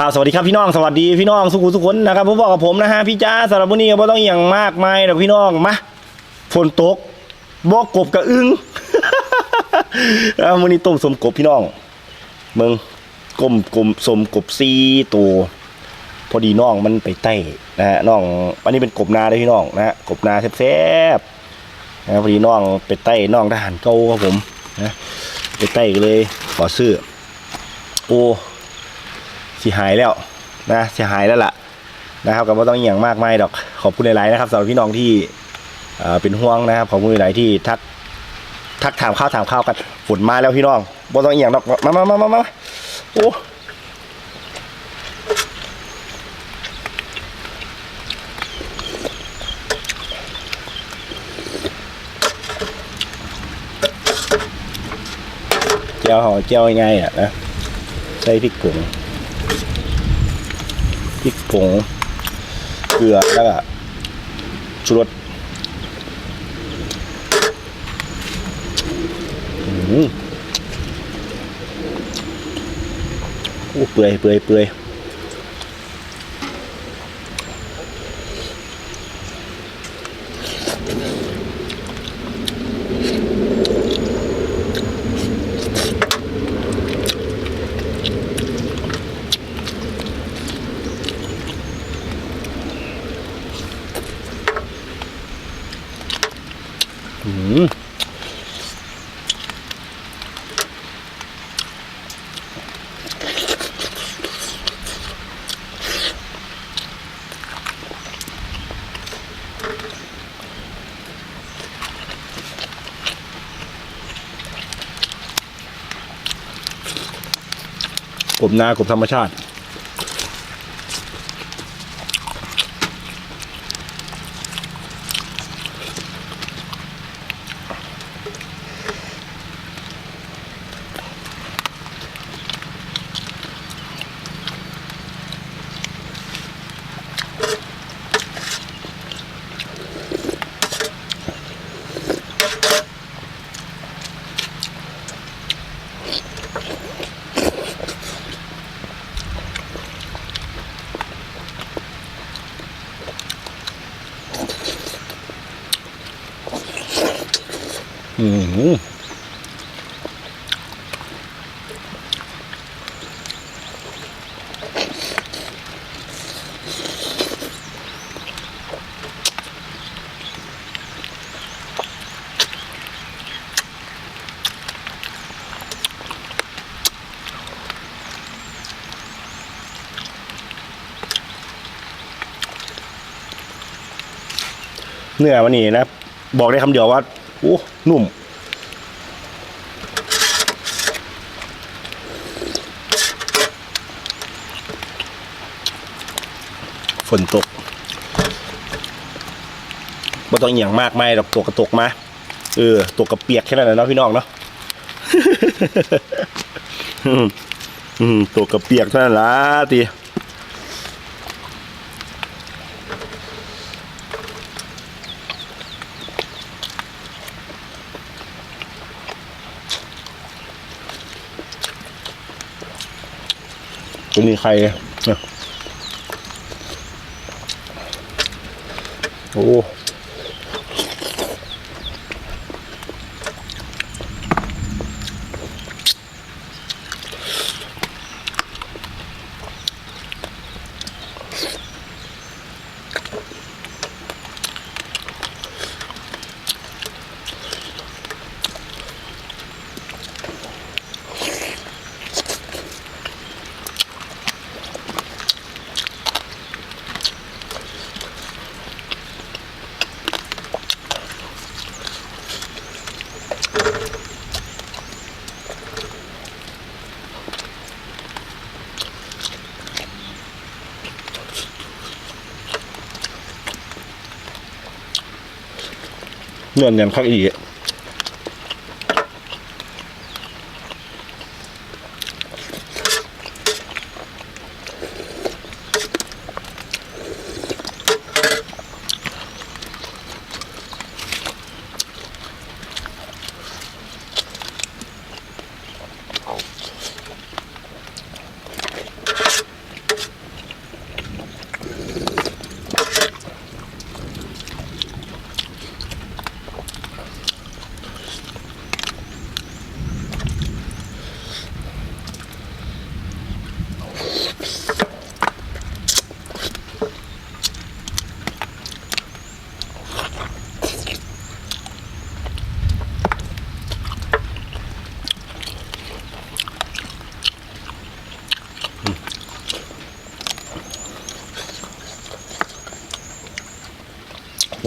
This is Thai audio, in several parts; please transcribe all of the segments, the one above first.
ครับสวัสดีครับพี่น้องสวัสดีพี่น้องสุขุสุขนนะครับผมบอกกับผมนะฮะพี่จ้าสำหรับวันนี้ก็บ่ต้องอย่างมากมายหรอกพี่น้องมาฝนตกบอกกบกับอึ้งเอาวันนี้ต้มสมกบพี่น้องเมืองกลมกลมสมกบซีตัวพอดีน้องมันไปไต้นะฮะน้องอันนี้เป็นกบนาเลยพี่น้องนะฮะกบนาแซ่บๆนะพอดีน้องไปไต้น้องทหารเก่าครับผมนะไปไต้ก็เลยขอซื้อโอ้ สิหายแล้วนะเสิหายแล้วล่ะนะครับก็ไม่ต้องอย่างมากมายดอกขอบคุณหลายๆนะครับสำหรับพี่น้องที่เป็นห่วงนะครับขอบคุณหลายๆที่ทักทักถามข้าวถามข้าวกันฝนมาแล้วพี่น้องไม่ต้องอย่างดอกมามามามามาโอ้เจียวห่อเจียวยังไงอะนะใส่พริกผง ริกผง เกลือแล้วก็ชูรสอืมอู้เปื่อยเปื่อยเปื่อย กบนากบธรรมชาติ อืมเนื้อมันนี่นะ บอกได้คำเดียวว่า นุ่ม ฝนตกบ่ต้องอหย่างมากไม่ดอกตกกระตกมา เออ ตกกระเปียกแค่นั้นแหละเนาะพี่น้องเนาะอืมอืมตกกระเปียกเท่านั้นละตี ตัวนี้ใคร เนี่ยโอ้เงินยังคักอีก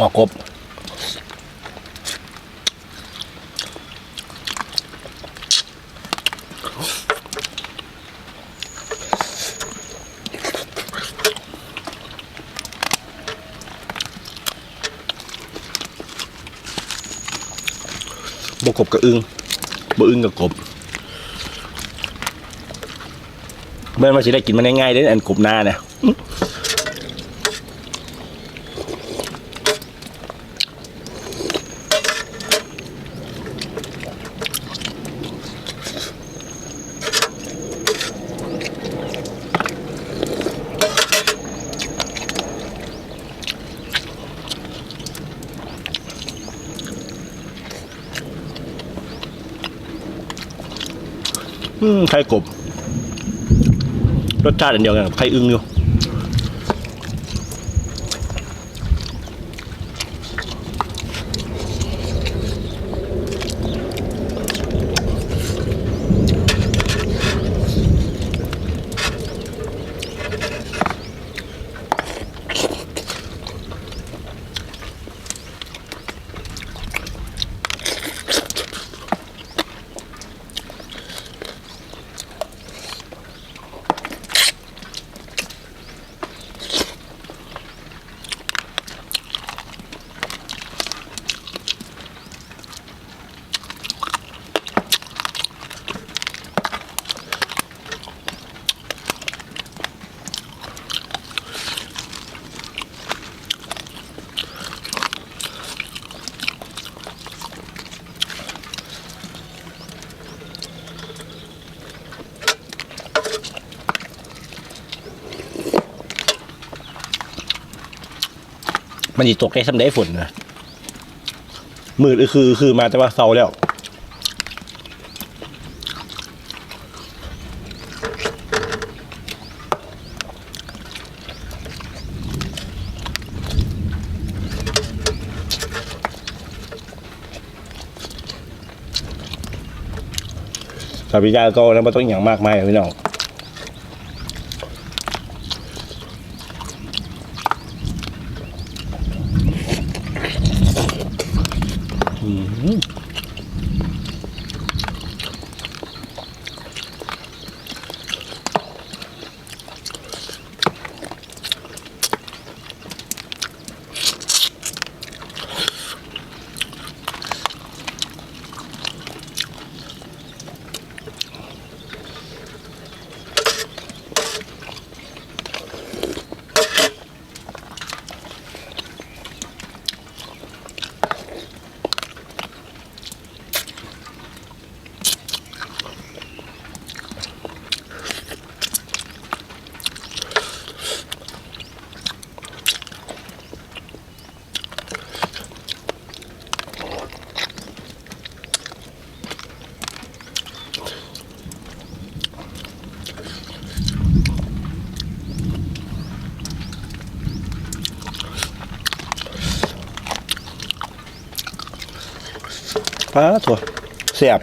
บอกกบบกบกับอึงบอึงกับกบเมื่อมาสิได้กินมันง่ายๆเด้อันกบหน้าเนี่ย ไข่กบ รสชาติอันเดียวกันกับไข่อึ้งอยู่ มันจะตกได้สำได้ฝนนะมืดอือคือคือมาแต่ว่าเศร้าแล้วสาวิยาก็นะไม่ต้องอย่างมากมายพี่น้อง Uhum. ป้าถั่วแสบ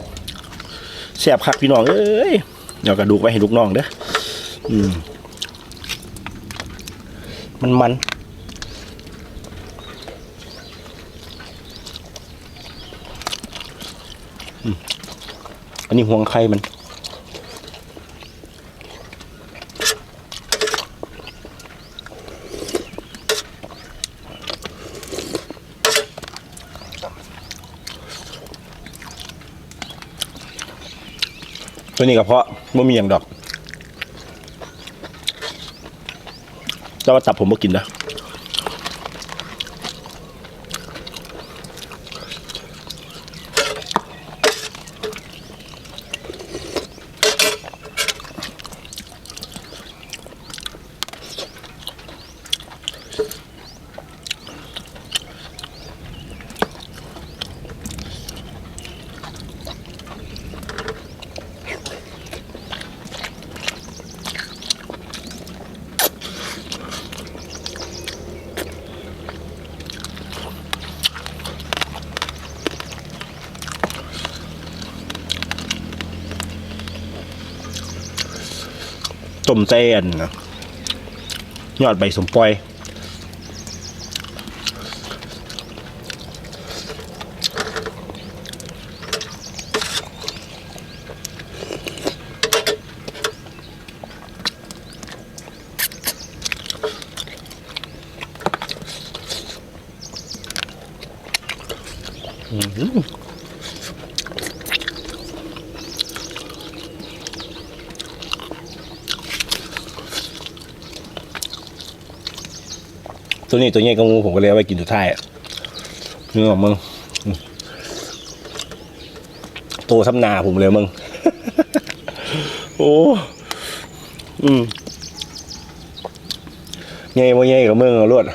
แสบคักพี่น้องเอ้ยเดี๋ยวกระดูกไปให้ลูกน้องเด้ออืมมันมันอันนี้ห่วงไข่มัน ตัวนี้ก็เพราะว่มีอย่างดอก แต่ว่าตับผมบ่กินนะ มเส้นยอดใบสมปอยอืม ตัวนี้ตัวใหญ่ก็งูผมก็เลยเอาไว้กินสุดท้ายเนื้ออกมึงโตทำนาผมเลยมึง โอ้อืมใหญ่บ่ใหญ่กับมึงรวด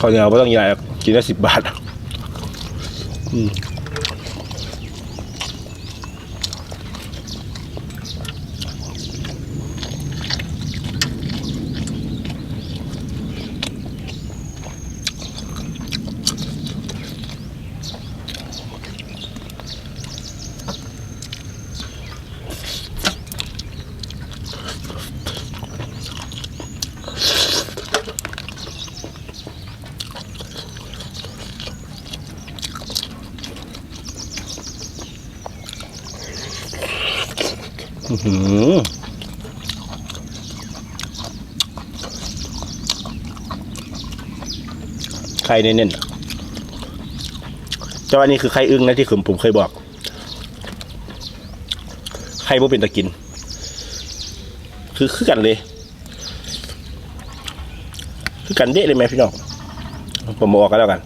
ข้าวเหนียวไม่ต้องใหญ่กินได้สิบบาท อืม หือไข่เน้นๆเจ้าอันนี้คือไข่อึ้งนะที่ผมผมเคยบอกไข่บ่เป็นตะกิน คือคือกันเลย คือกันเดะเลยไหมพี่น้องผมบอกกันแล้วกัน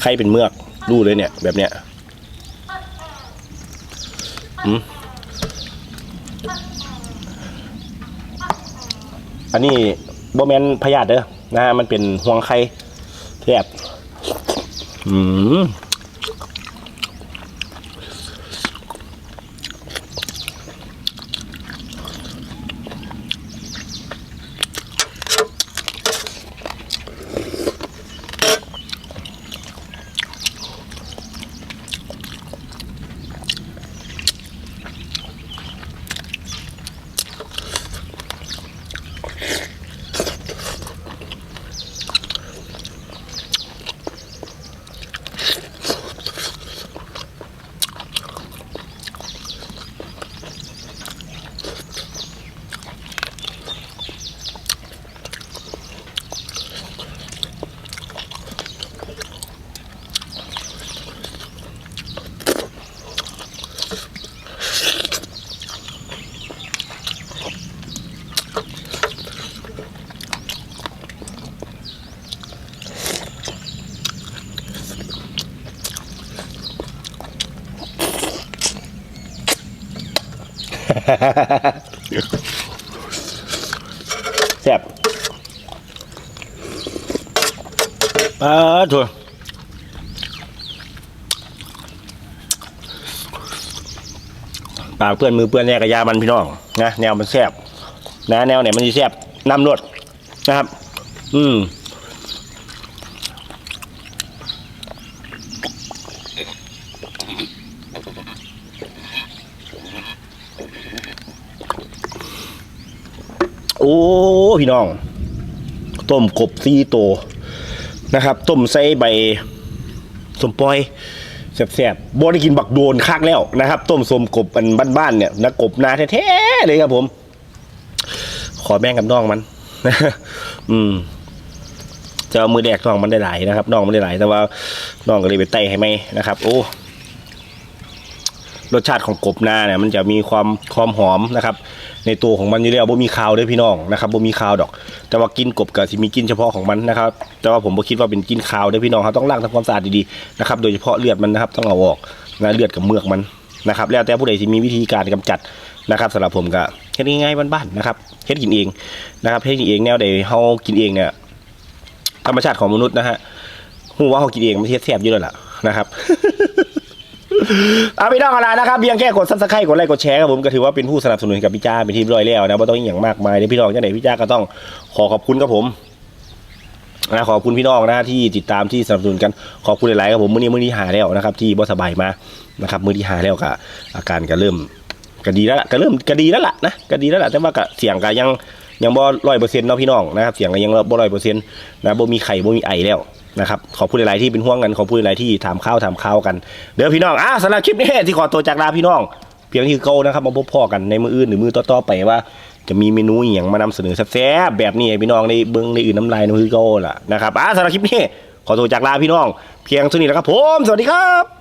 ไข่เป็นเมือกรู้เลยเนี่ย แบบเนี้ยอืม อันนี้โบแมนพยาธิเด้อนะฮะมันเป็นห่วงไข่แทบอืม แซ่บปลาถั่วปากเพื่อนมือเพื่อนแน่กระยามันพี่น้องนะแนวมันแซ่บนะ แนวไหนมันจะแซ่บน้ำรดนะครับ อืม พี่น้อง ต้มกบซีโตนะครับ ต้มใส่ใบสมปอยแซ่บๆบ่ได้กินบักโดนคักแล้วนะครับ ต้มสมกบอันบ้านๆเนี่ยนะกบนาแท้ๆเลยครับผม ขอแบ่งกับน้องมันอืมจะเอามือแดกน้องมันได้หลายนะครับน้องมันได้หลายแต่ว่าน้องก็เลยไปไต่ให้ไหมนะครับ โอ้รสชาติของกบนาเนี่ยมันจะมีความความหอมนะครับ ในตัวของมันอยู่แล้วบ่มีคาวด้วยพี่น้องนะครับบ่มีคาวดอก แต่ว่ากินกบก็สิมีกินเฉพาะของมันนะครับ แต่ว่าผมบ่คิดว่าเป็นกินคาวด้วยพี่น้องครับต้องล้างทำความสะอาดดีๆนะครับโดยเฉพาะเลือดมันนะครับต้องเอาออกนะเลือดกับเมือกมันนะครับแล้วแต่ผู้ใดที่มีวิธีการกำจัดนะครับสำหรับผมก็เฮ็ดง่ายๆบ้านๆนะครับเฮ็ดกินเองนะครับเฮ็ดกินเองแนวใดเฮากินเองเนี่ยธรรมชาติของมนุษย์นะฮะหูว่าเขากินเองมันเทียบแซ่บอยู่แล้วล่ะนะครับ เอาพี่น้องอะไรนะครับเพียงแค่กดซับสไครต์กดไลค์กดแชร์ครับผมก็ถือว่าเป็นผู้สนับสนุนกับพี่จ้าเป็นที่ร้อยแล้วนะไม่ต้องอย่างมากมายเดี๋ยวพี่น้องจังไหนพี่จ้าก็ต้องขอขอบคุณครับผมนะขอบคุณพี่น้องนะที่ติดตามที่สนับสนุนกันขอบคุณหลายๆครับผมมื้อนี้มื้อนี้หาแล้วนะครับ ที่บ่สบายมานะครับมื้อที่หาแล้วก็อาการก็เริ่มก็ดีแล้วก็เริ่มก็ดีแล้วล่ะนะก็ดีแล้วล่ะแต่ว่าก็เสียงก็ยังยังบ่ร้อยเปอร์เซ็นต์เนาะพี่น้องนะครับเสียงก็ยังบ่ร้อยเปอร์เซ็นต์นะบ่มีไข้บ่มีไอแล้ว นะครับขอพูดหลายๆที่เป็นห่วงกันขอพูดหลายๆที่ถามข้าวถามข้าวกันเดี๋ยวพี่น้องอะสำหรับคลิปนี้ที่ขอตัวจากลาพี่น้อง เพียงที่เก้านะครับมาพบพ่อกันในมืออื่นหรือมือต่อๆไปว่า จะมีเมนูอหย่างมานำเสนอแซ่บๆแบบนี้ให้พี่น้องในเบิ้งในอื่นน้ำลายในมือเก้าล่ะนะครับอะสำหรับคลิปนี้ขอตัวจากลาพี่น้อง เพียงเท่านี้แล้วครับผมสวัสดีครับ